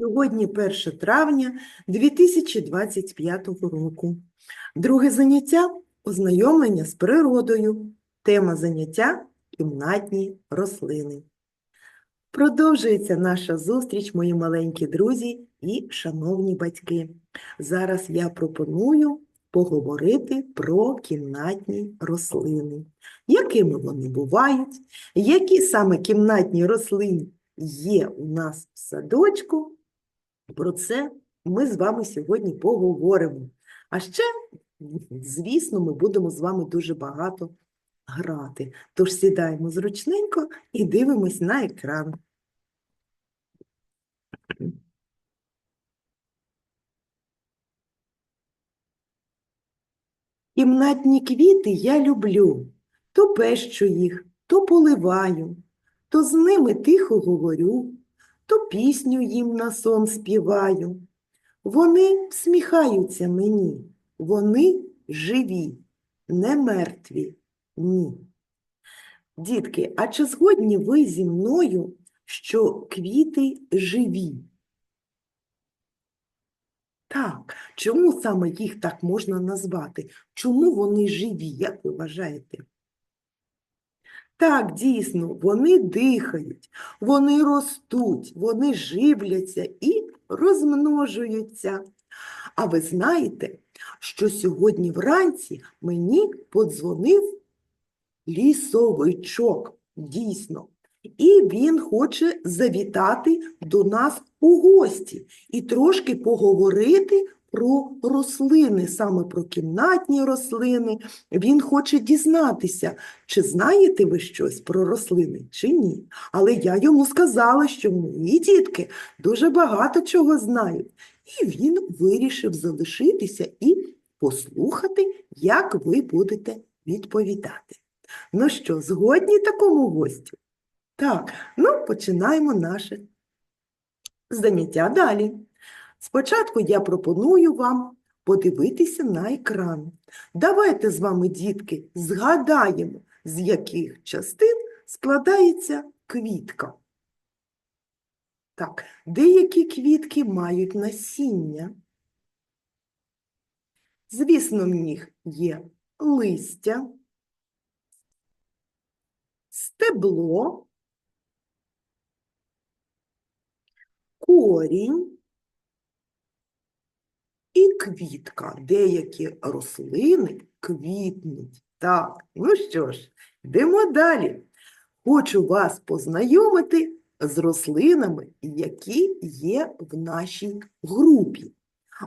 Сьогодні 1 травня 2025 року. Друге заняття ознайомлення з природою. Тема заняття кімнатні рослини. Продовжується наша зустріч, мої маленькі друзі і шановні батьки. Зараз я пропоную поговорити про кімнатні рослини. Якими вони бувають, які саме кімнатні рослини є у нас в садочку, про це ми з вами сьогодні поговоримо. А ще, звісно, ми будемо з вами дуже багато грати. Тож сідаємо зручненько і дивимось на екран. Кімнатні квіти я люблю, то пещу їх, то поливаю, то з ними тихо говорю, то пісню їм на сон співаю. Вони всміхаються мені, вони живі, не мертві, ні. Дітки, а чи згодні ви зі мною, що квіти живі? Так, чому саме їх так можна назвати? Чому вони живі, як ви вважаєте? Так, дійсно, вони дихають, вони ростуть, вони живляться і розмножуються. А ви знаєте, що сьогодні вранці мені подзвонив лісовичок, дійсно. І він хоче завітати до нас у гості і трошки поговорити про рослини, саме про кімнатні рослини. Він хоче дізнатися, чи знаєте ви щось про рослини, чи ні. Але я йому сказала, що мої дітки дуже багато чого знають. І він вирішив залишитися і послухати, як ви будете відповідати. Ну що, згодні такому гостю? Так, ну починаємо наше заняття далі. Спочатку я пропоную вам подивитися на екран. Давайте з вами, дітки, згадаємо, з яких частин складається квітка. Так, деякі квітки мають насіння. Звісно, в них є листя, стебло, корінь і квітка. Деякі рослини квітнуть. Так, ну що ж, йдемо далі. Хочу вас познайомити з рослинами, які є в нашій групі.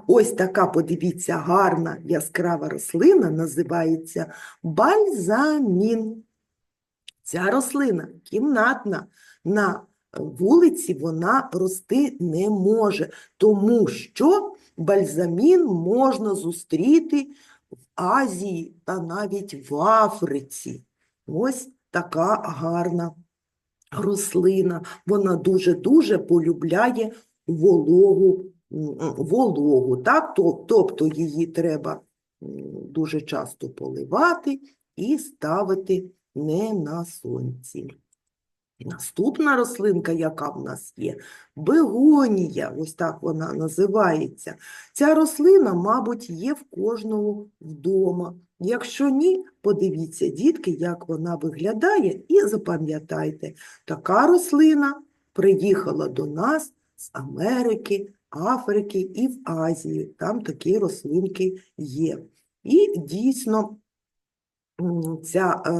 Ось така, подивіться, гарна яскрава рослина називається бальзамін. Ця рослина кімнатна, на вулиці вона рости не може, тому що бальзамін можна зустріти в Азії та навіть в Африці. Ось така гарна рослина. Вона дуже-дуже полюбляє вологу, вологу. Так? Тобто її треба дуже часто поливати і ставити не на сонці. Наступна рослинка, яка в нас є, бегонія, ось так вона називається. Ця рослина, мабуть, є в кожного вдома. Якщо ні, подивіться, дітки, як вона виглядає, і запам'ятайте, така рослина приїхала до нас з Америки, Африки і в Азію. Там такі рослинки є. І дійсно ця е,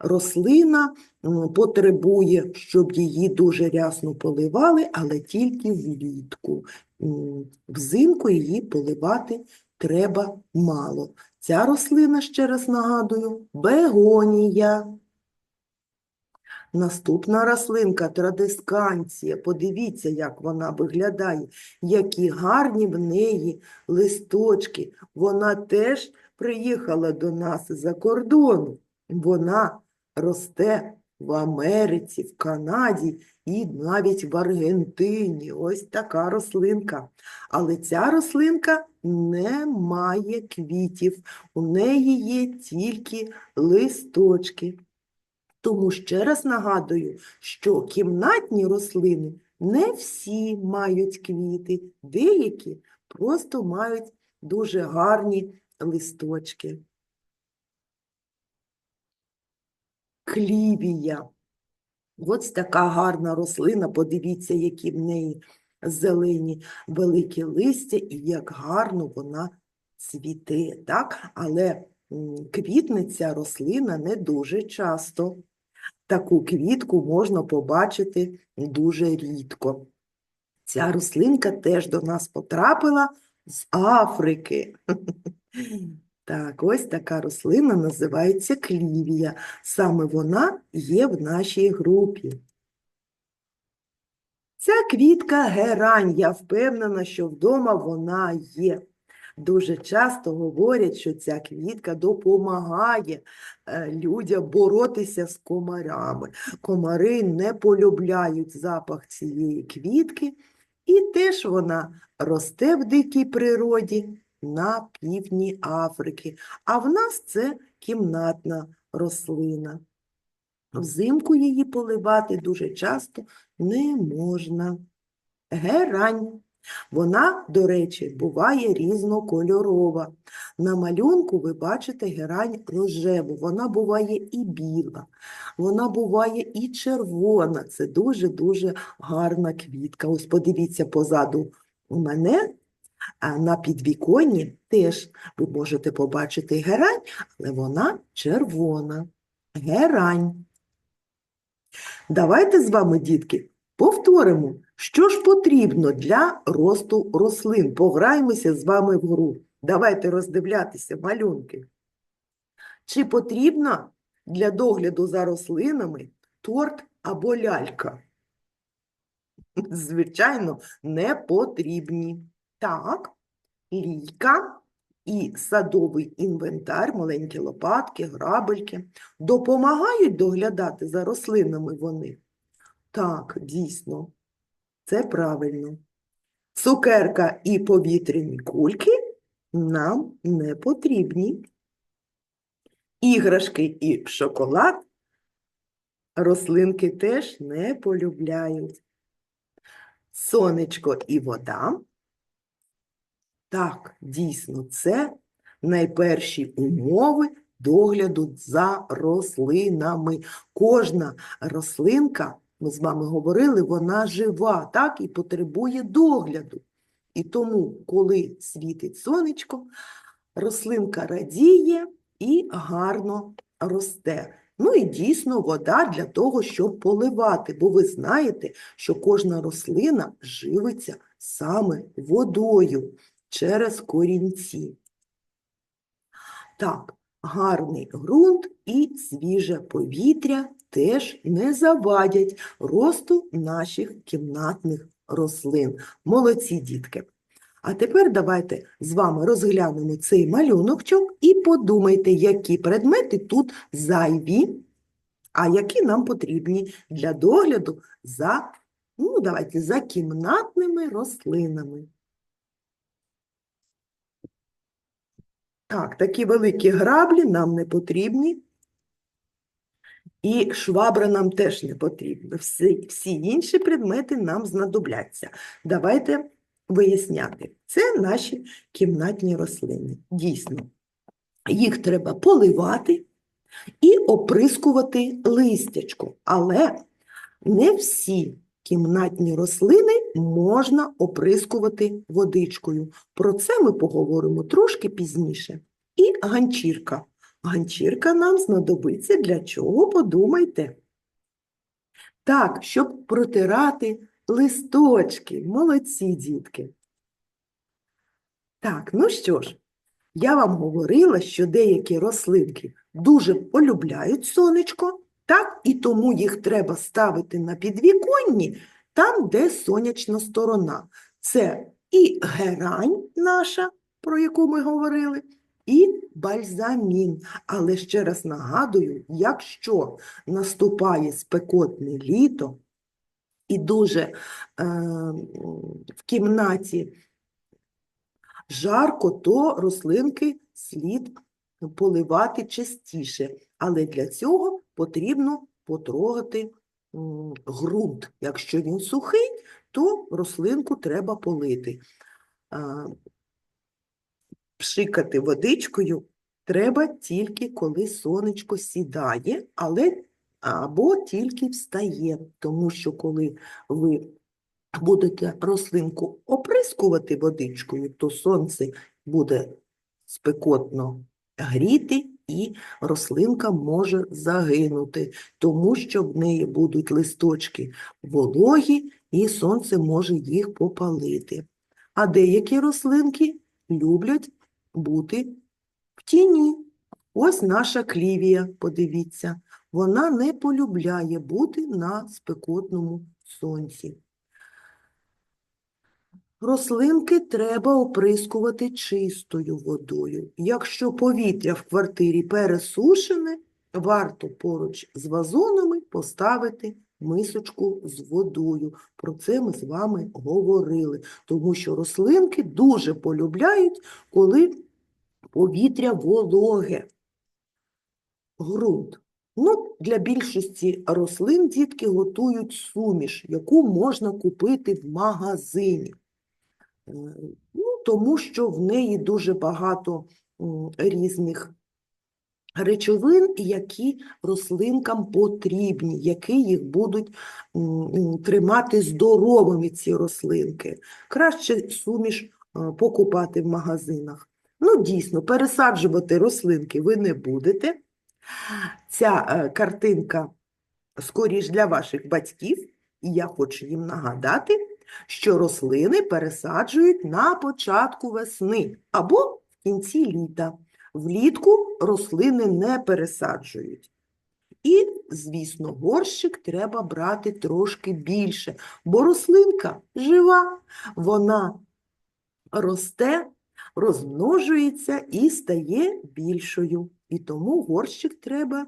рослина потребує, щоб її дуже рясно поливали, але тільки влітку. Взимку її поливати треба мало. Ця рослина, ще раз нагадую, бегонія. Наступна рослинка традисканція. Подивіться, як вона виглядає, які гарні в неї листочки. Вона теж приїхала до нас з-за кордону. Вона росте в Америці, в Канаді і навіть в Аргентині. Ось така рослинка. Але ця рослинка не має квітів, у неї є тільки листочки. Тому ще раз нагадую, що кімнатні рослини не всі мають квіти, деякі просто мають дуже гарні листочки. Клівія. Ось така гарна рослина, подивіться, які в неї зелені великі листя і як гарно вона цвіте, так? Але квітне ця рослина не дуже часто. Таку квітку можна побачити дуже рідко. Ця рослинка теж до нас потрапила з Африки. Так, ось така рослина називається клівія. Саме вона є в нашій групі. Ця квітка герань, я впевнена, що вдома вона є. Дуже часто говорять, що ця квітка допомагає е, людям боротися з комарями. Комари не полюбляють запах цієї квітки, і теж вона росте в дикій природі на півдні Африки, а в нас це кімнатна рослина. Взимку її поливати дуже часто не можна. Герань. Вона, до речі, буває різнокольорова. На малюнку ви бачите герань рожеву, вона буває і біла, вона буває і червона. Це дуже-дуже гарна квітка. Ось подивіться позаду у мене, а на підвіконні теж ви можете побачити герань, але вона червона. Герань. Давайте з вами, дітки, повторимо, що ж потрібно для росту рослин. Пограємося з вами в гру. Давайте роздивлятися малюнки. Чи потрібно для догляду за рослинами торт або лялька? Звичайно, не потрібні. Так, лійка і садовий інвентар, маленькі лопатки, грабельки, допомагають доглядати за рослинами вони? Так, дійсно, це правильно. Цукерка і повітряні кульки нам не потрібні. Іграшки і шоколад рослинки теж не полюбляють. Сонечко і вода. Так, дійсно, це найперші умови догляду за рослинами. Кожна рослинка, ми з вами говорили, вона жива, так, і потребує догляду. І тому, коли світить сонечко, рослинка радіє і гарно росте. Ну і дійсно вода для того, щоб поливати, бо ви знаєте, що кожна рослина живиться саме водою через корінці. Так, гарний ґрунт і свіже повітря теж не завадять росту наших кімнатних рослин. Молодці дітки! А тепер давайте з вами розглянемо цей малюночок і подумайте, які предмети тут зайві, а які нам потрібні для догляду за, ну, давайте, за кімнатними рослинами. Так, такі великі граблі нам не потрібні. І швабра нам теж не потрібна. Всі, всі інші предмети нам знадобляться. Давайте виясняти. Це наші кімнатні рослини. Дійсно, їх треба поливати і оприскувати листячко. Але не всі кімнатні рослини можна оприскувати водичкою. Про це ми поговоримо трошки пізніше. І ганчірка. Ганчірка нам знадобиться для чого, подумайте. Так, щоб протирати листочки. Молодці, дітки. Так, ну що ж, я вам говорила, що деякі рослинки дуже полюбляють сонечко, так, і тому їх треба ставити на підвіконні, там, де сонячна сторона. Це і герань наша, про яку ми говорили, і бальзамін. Але ще раз нагадую, якщо наступає спекотне літо і дуже е, в кімнаті жарко, то рослинки слід поливати частіше. Але для цього потрібно потрогати ґрунт. Якщо він сухий, то рослинку треба полити. Пшикати водичкою треба тільки коли сонечко сідає, але або тільки встає, тому що коли ви будете рослинку оприскувати водичкою, то сонце буде спекотно гріти, і рослинка може загинути, тому що в неї будуть листочки вологі, і сонце може їх попалити. А деякі рослинки люблять бути в тіні. Ось наша клівія, подивіться, вона не полюбляє бути на спекотному сонці. Рослинки треба оприскувати чистою водою. Якщо повітря в квартирі пересушене, варто поруч з вазонами поставити мисочку з водою. Про це ми з вами говорили, тому що рослинки дуже полюбляють, коли повітря вологе. Грунт. Ну, для більшості рослин дітки готують суміш, яку можна купити в магазині. Е, Ну, тому що в неї дуже багато різних речовин, які рослинкам потрібні, які їх будуть тримати здоровими ці рослинки. Краще суміш е, покупати в магазинах. Ну, дійсно, пересаджувати рослинки ви не будете. Ця е, картинка скоріш для ваших батьків, і я хочу їм нагадати, що рослини пересаджують на початку весни або в кінці літа. Влітку рослини не пересаджують. І, звісно, горщик треба брати трошки більше, бо рослинка жива, вона росте, розмножується і стає більшою. І тому горщик треба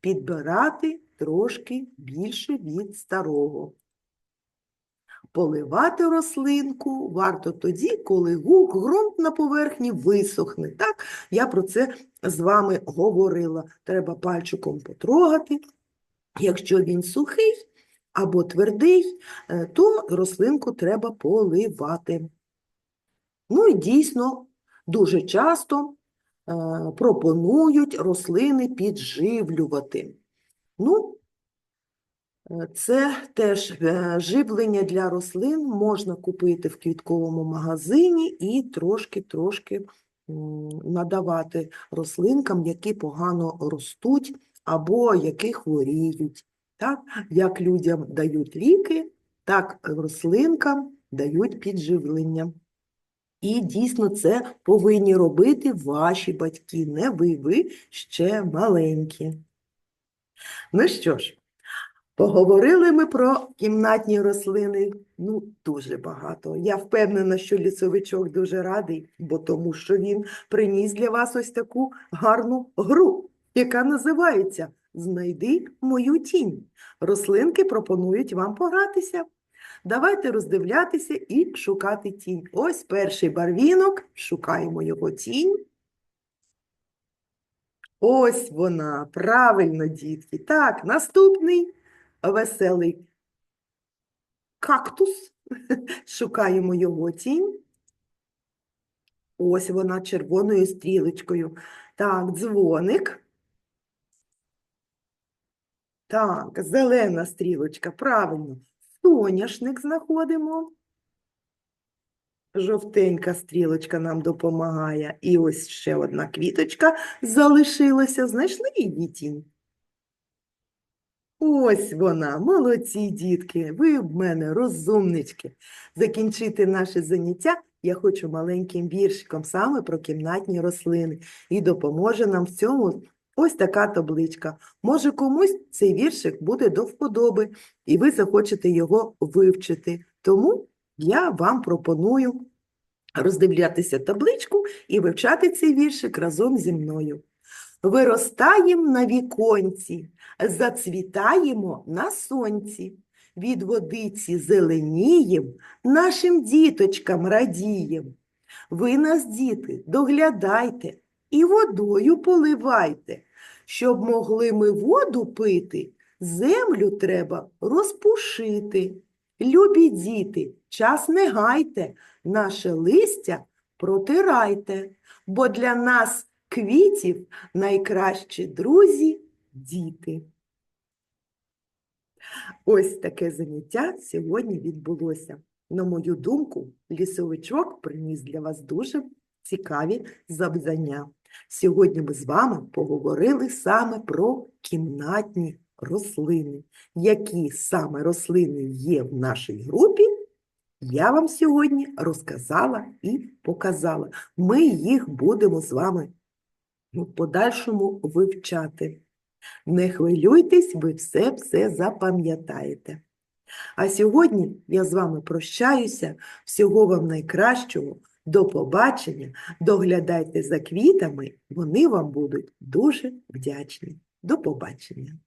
підбирати трошки більше від старого. Поливати рослинку варто тоді, коли гу- ґрунт на поверхні висохне. Так, я про це з вами говорила. Треба пальчиком потрогати. Якщо він сухий або твердий, е, то рослинку треба поливати. Ну і дійсно, дуже часто е, пропонують рослини підживлювати. Ну, це теж е, живлення для рослин можна купити в квітковому магазині і трошки-трошки надавати рослинкам, які погано ростуть або які хворіють. Так? Як людям дають ліки, так рослинкам дають підживлення. І дійсно це повинні робити ваші батьки, не ви, ви ще маленькі. Ну що ж, поговорили ми про кімнатні рослини, ну, дуже багато. Я впевнена, що лісовичок дуже радий, бо тому що він приніс для вас ось таку гарну гру, яка називається Знайди мою тінь. Рослинки пропонують вам погратися. Давайте роздивлятися і шукати тінь. Ось перший барвінок, шукаємо його тінь. Ось вона, правильно, дітки. Так, наступний веселий кактус. Шукаємо його тінь. Ось вона червоною стрілочкою. Так, дзвоник. Так, зелена стрілочка, правильно. Соняшник знаходимо. Жовтенька стрілочка нам допомагає. І ось ще одна квіточка залишилася. Знайшли її тінь? Ось вона, молодці дітки, ви в мене розумнички. Закінчити наше заняття я хочу маленьким віршиком саме про кімнатні рослини. І допоможе нам в цьому ось така табличка. Може комусь цей віршик буде до вподоби, і ви захочете його вивчити. Тому я вам пропоную роздивлятися табличку і вивчати цей віршик разом зі мною. Виростаєм на віконці, зацвітаємо на сонці, від водиці зеленієм, нашим діточкам радієм. Ви нас, діти, доглядайте і водою поливайте, щоб могли ми воду пити Землю треба розпушити. Любі діти, час не гайте, наше листя протирайте, бо для нас квітів найкращі друзі діти. Ось таке заняття сьогодні відбулося. На мою думку, лісовичок приніс для вас дуже цікаві завдання. Сьогодні ми з вами поговорили саме про кімнатні рослини. Які саме рослини є в нашій групі, я вам сьогодні розказала і показала. Ми їх будемо з вами в подальшому вивчати. Не хвилюйтесь, ви все-все запам'ятаєте. А сьогодні я з вами прощаюся. Всього вам найкращого. До побачення. Доглядайте за квітами, вони вам будуть дуже вдячні. До побачення.